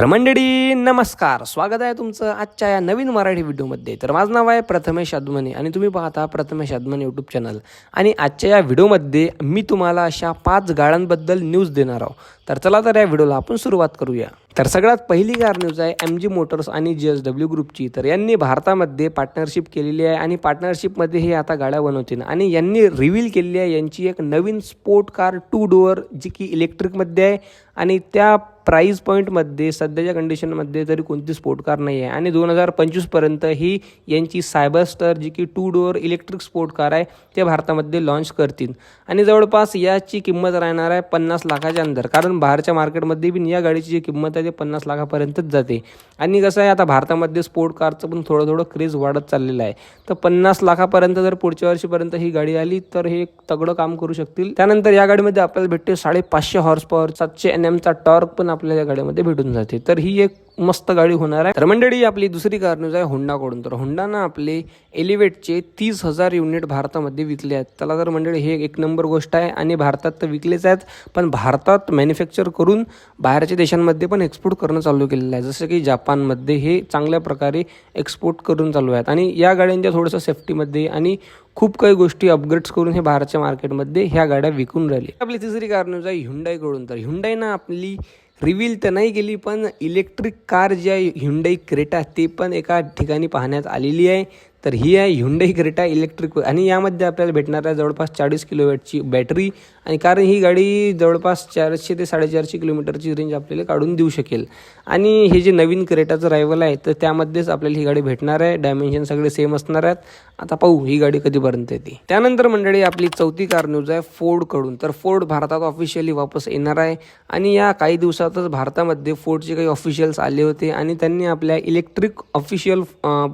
तर मंडळी नमस्कार. स्वागत आहे तुमचं आजच्या या नवीन मराठी व्हिडिओमध्ये. तर माझं नाव आहे प्रथमेश अदमने आणि तुम्ही पाहता प्रथमेश अदमने यूट्यूब चॅनल आणि आजच्या या व्हिडिओमध्ये मी तुम्हाला अशा पाच गाळांबद्दल न्यूज देणार आहोत. तर चला तर या व्हिडिओला आपण सुरुवात करूया. तर सगळ्यात पहिली कार न्यूज आहे एम जी मोटर्स आणि जी एस डब्ल्यू ग्रुपची तर यांनी भारतामध्ये पार्टनरशिप केलेली आहे आणि पार्टनरशिपमध्ये हे आता गाड्या बनवतील. आणि यांनी रिव्हील केलेली आहे यांची एक नवीन स्पोर्ट कार टू डोअर जी की इलेक्ट्रिकमध्ये आहे. आणि त्या प्राईस पॉईंटमध्ये सध्याच्या कंडिशनमध्ये तरी कोणती स्पोर्ट कार नाही आहे आणि दोन हजार पंचवीसपर्यंत ही यांची सायबर स्टार जी की two door electric sport car आहे ते भारतामध्ये लॉन्च करतील. आणि जवळपास याची किंमत राहणार आहे पन्नास लाखाच्या अंदर. कारण बाहेरच्या मार्केटमध्ये पण या गाडीची जी किंमत आहे ते पन्नास लाखापर्यंतच जाते. आणि कसं आहे आता भारतामध्ये स्पोर्ट कारचं पण थोडं थोडं क्रेज वाढत चाललेलं आहे. तर पन्नास लाखापर्यंत जर पुढच्या वर्षीपर्यंत ही गाडी आली तर हे तगडं काम करू शकतील. त्यानंतर या गाडीमध्ये आपल्याला भेटते साडेपाचशे हॉर्स पॉवर सातशे एन एमचा टॉर्क पण आपल्याला या गाडीमध्ये भेटून जाते. तर ही एक मस्त गाडी होणार आहे. तर मंडळी आपली दुसरी कार न्यूज आहे होंडाकडून तर होंडानं आपले एलिवेटचे तीस हजार युनिट भारतामध्ये विकले आहेत. त्याला तर मंडळी हे एक नंबर गोष्ट आहे आणि भारतात तर विकलेच आहेत पण भारतात मॅन्युफॅक्चर करून बाहेरच्या देशांमध्ये पण एक्सपोर्ट करणं चालू केलेलं आहे. जसं की जापानमध्ये हे चांगल्या प्रकारे एक्सपोर्ट करून चालू आहेत. आणि या गाड्यांच्या थोडंसं सेफ्टीमध्ये आणि खूप काही गोष्टी अपग्रेड्स करून हे बाहेरच्या मार्केटमध्ये ह्या गाड्या विकून राहिली. आपली तिसरी कार न्यूज आहे हुंडाईकडून तर हुंडाईनं आपली रिव्हील तर नाही केली पण इलेक्ट्रिक कार जी आहे ह्युंडाई क्रेटा ते पण एका ठिकाणी पाहण्यात आलेली आहे. तर ही आहे हुंडई क्रेटा इलेक्ट्रिक आणि यामध्ये आपल्याला भेटणार आहे जवळपास चाळीस किलोवॅटची बॅटरी आणि कारण ही गाडी जवळपास चारशे ते साडेचारशे किलोमीटरची रेंज आपल्याला काढून देऊ शकेल. आणि हे जे नवीन क्रेटाचं रायवल आहे तर त्यामध्येच आपल्याला ही गाडी भेटणार आहे. डायमेन्शन सगळे सेम असणार आहेत. आता पाहू ही गाडी कधीपर्यंत येते. त्यानंतर मंडळी आपली चौथी कार न्यूज आहे फोर्डकडून तर फोर्ड भारतात ऑफिशियली वापस येणार आहे. आणि या काही दिवसातच भारतामध्ये फोर्डचे काही ऑफिशियल्स आले होते. आणि त्यांनी आपल्या इलेक्ट्रिक ऑफिशियल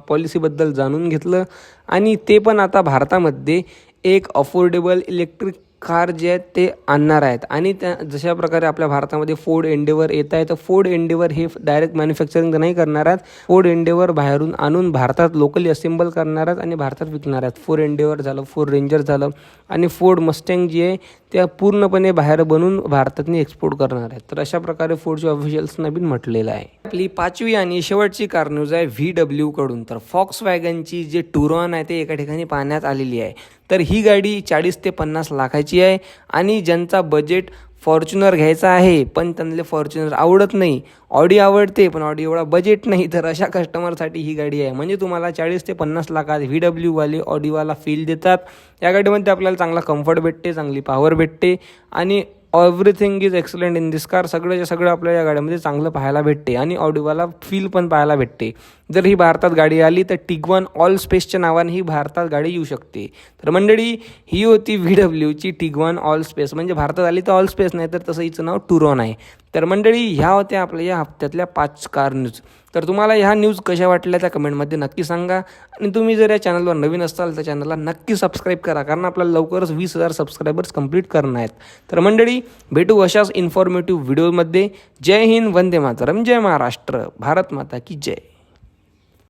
पॉलिसीबद्दल जाणून घेतलं. घेतलं आणि ते पण आता भारतामध्ये एक अफोर्डेबल इलेक्ट्रिक कार जे आहेत ते आणणार आहेत. आणि त्या जशा प्रकारे आपल्या भारतामध्ये फोर्ड एंडेवर येत आहे तर फोर्ड एंडेवर हे डायरेक्ट मॅन्युफॅक्चरिंग नाही करणार आहेत. फोर्ड एंडेवर बाहेरून आणून भारतात लोकली असेंबल करणार आहेत आणि भारतात विकणार आहेत. फोर एंडेवर झालं फोर रेंजर झालं आणि फोर्ड मस्टँग जी आहे त्या पूर्णपणे बाहेर बनवून भारतातनी एक्सपोर्ट करणार आहेत. तर अशा प्रकारे फोर्डच्या ऑफिशियल्सना बी म्हटलेलं आहे. आपली पाचवी आणि शेवटची कार न्यूज आहे व्ही डब्ल्यूकडून तर फॉक्स वॅगनची जे टुरॉन आहे ते एका ठिकाणी पाहण्यात आलेली आहे. तर ही गाडी चाळीस ते पन्नास लाखाची आहे आणि ज्यांचा बजेट फॉर्च्युनर घ्यायचा आहे पण त्यांना फॉर्च्युनर आवडत नाही. ऑडी आवडते पण ऑडी एवढा बजेट नाही तर अशा कस्टमरसाठी ही गाडी आहे. म्हणजे तुम्हाला चाळीस ते पन्नास लाखात व्ही डब्ल्यूवाले ऑडीवाला फील देतात. या गाडीमध्ये आपल्याला चांगला कम्फर्ट भेटते चांगली पॉवर भेटते आणि everything is excellent in this car सगळ्याच्या सगळं आपल्याला या गाडीमध्ये चांगलं पाहायला भेटते आणि ऑडिओवाला फील पण पाहायला भेटते. जर ही भारतात गाडी आली तर टिगवन ऑल स्पेसच्या नावाने ही भारतात गाडी येऊ शकते. तर मंडळी ही होती व्ही डब्ल्यूची टिगवन ऑल स्पेस. म्हणजे भारतात आली तर ऑल स्पेस नाही तर तसं हिचं नाव टुरॉन आहे. तर मंडळी ह्या होत्या आपल्या या हप्त्यातल्या पाच कार न्यूज. तर तुम्हाला ह्या न्यूज कशा वाटल्या त्या कमेंटमध्ये नक्की सांगा. आणि तुम्ही जर या चॅनलवर नवीन असाल तर चॅनलला नक्की सबस्क्राईब करा कारण आपल्याला लवकरच वीस हजार सबस्क्रायबर्स कंप्लीट करणार आहेत. तर मंडळी भेटू अशाच इन्फॉर्मेटिव्ह व्हिडिओमध्ये जय हिंद वंदे मातरम. जय महाराष्ट्र. भारत माता की जय.